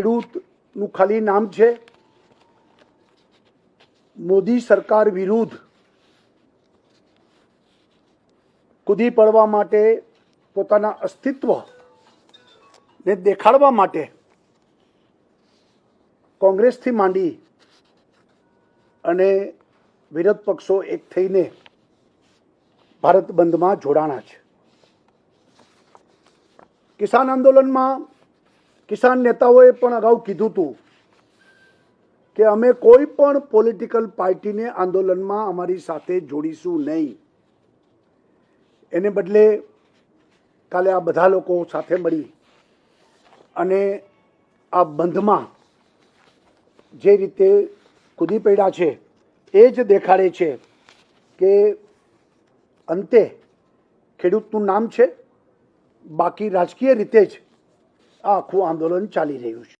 ખેડૂતનું ખાલી નામ છે? મોદી સરકાર વિરુદ્ધ કૂદી પડવા માટે પોતાના અસ્તિત્વ ને દેખાડવા માટે કોંગ્રેસથી માંડી અને વિરોધ પક્ષો એક થઈને ભારત બંધમાં જોડાણા છે. કિસાન આંદોલનમાં કિસાન નેતાઓએ પણ અગાઉ કીધું હતું કે અમે કોઈ પણ પોલિટિકલ પાર્ટીને આંદોલનમાં અમારી સાથે જોડીશું નહીં. એને બદલે કાલે આ બધા લોકો સાથે મળી અને આ બંધમાં જે રીતે કૂદી પડ્યા છે, એ જ દેખાડે છે કે અંતે ખેડૂતનું નામ છે, બાકી રાજકીય રીતે જ આખું આંદોલન ચાલી રહ્યું છે.